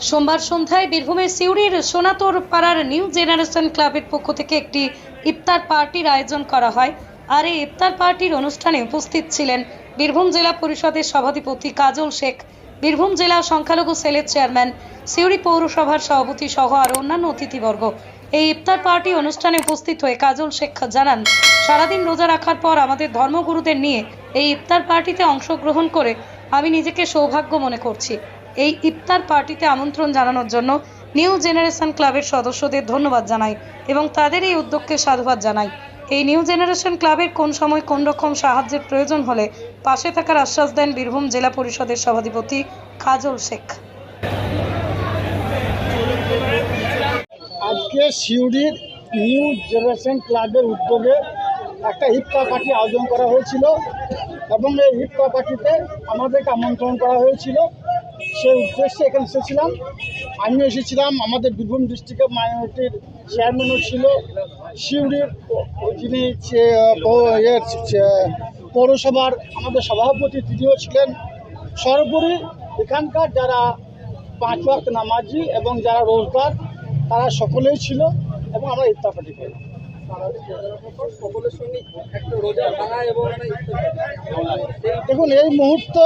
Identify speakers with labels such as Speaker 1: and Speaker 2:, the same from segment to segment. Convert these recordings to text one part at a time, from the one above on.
Speaker 1: সোমবার সন্ধ্যায় বীরভূমের সিউড়ির সোনাতোর পাড়ার নিউ জেনারেশন ক্লাবের পক্ষ থেকে একটি ইফতার পার্টির আয়োজন করা হয়। আর এই ইফতার পার্টির অনুষ্ঠানে উপস্থিত ছিলেন বীরভূম জেলা পরিষদের সভাধিপতি কাজল শেখ, বীরভূম জেলা সংখ্যালঘু সেলের চেয়ারম্যান, সিউড়ি পৌরসভার সভাপতি সহ আর অন্যান্য অতিথিবর্গ। এই ইফতার পার্টি অনুষ্ঠানে উপস্থিত হয়ে কাজল শেখ জানান, সারাদিন রোজা রাখার পর আমাদের ধর্মগুরুদের নিয়ে এই ইফতার পার্টিতে অংশগ্রহণ করে আমি নিজেকে সৌভাগ্য মনে করছি। এই ইফতার পার্টিতে আমন্ত্রণ জানানোর জন্য নিউ জেনারেশন ক্লাবের সদস্যদের ধন্যবাদ জানাই এবং তাদের এই উদ্যোগকে সাধুবাদ জানাই। এই নিউ জেনারেশন ক্লাবের কোন সময় কোন রকম সাহায্যের প্রয়োজন হলে পাশে থাকার আশ্বাস দেন বীরভূম জেলা পরিষদের সভাধিপতি কাজল শেখ।
Speaker 2: আজকে সিউড়ির নিউ জেনারেশন ক্লাবের উদ্যোগে একটা ইফতার পার্টি আয়োজন করা হয়েছিল এবং এই ইফতার পার্টিতে আমাদেরকে আমন্ত্রণ করা হয়েছিল। সেই উদ্দেশ্যে এখানে এসেছিলাম। আমিও এসেছিলাম। আমাদের বীরভূম ডিস্ট্রিক্টের মাইনরিটির চেয়ারম্যানও ছিল। ও- যিনি চে- পৌরসভার আমাদের সভাপতি তিনিও ছিলেন। সর্বোপরি এখানকার যারা পাঁচ ওয়াক্ত নামাজি এবং যারা রোজগার তারা সকলেই ছিল এবং আমরা ইফতার পার্টি করি দেখুন এই মুহূর্ত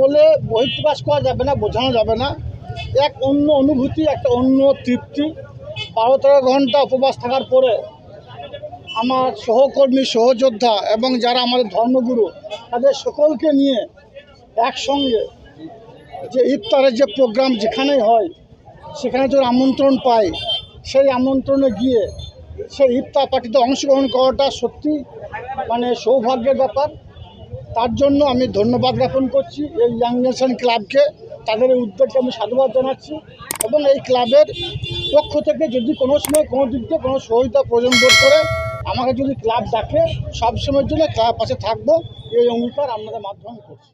Speaker 2: বলে বহিঃপ্রকাশ করা যাবে না, বোঝানো যাবে না। এক অন্য অনুভূতি, একটা অন্য তৃপ্তি। বারো তেরো ঘণ্টা উপবাস থাকার পরে আমার সহকর্মী, সহযোদ্ধা এবং যারা আমাদের ধর্মগুরু, তাদের সকলকে নিয়ে একসঙ্গে যে ইফতারের যে প্রোগ্রাম যেখানেই হয়, সেখানে যদি আমন্ত্রণ পাই। সেই আমন্ত্রণে গিয়ে সেই ইফতার পার্টিতে অংশগ্রহণ করাটা সত্যি মানে সৌভাগ্যের ব্যাপার। তার জন্য আমি ধন্যবাদ জ্ঞাপন করছি এই ইয়াং নেশন ক্লাবকে তাদের এই উদ্যোগকে আমি সাধুবাদ জানাচ্ছি। এবং এই ক্লাবের পক্ষ থেকে যদি কোনো সময় কোনো দিক থেকে কোনো সহযোগিতা প্রয়োজন বোধ করে, আমাকে যদি ক্লাব ডাকে সব সময়ের জন্য ক্লাব পাশে থাকব। এই অঙ্গীকার আপনাদের মাধ্যমে করছি।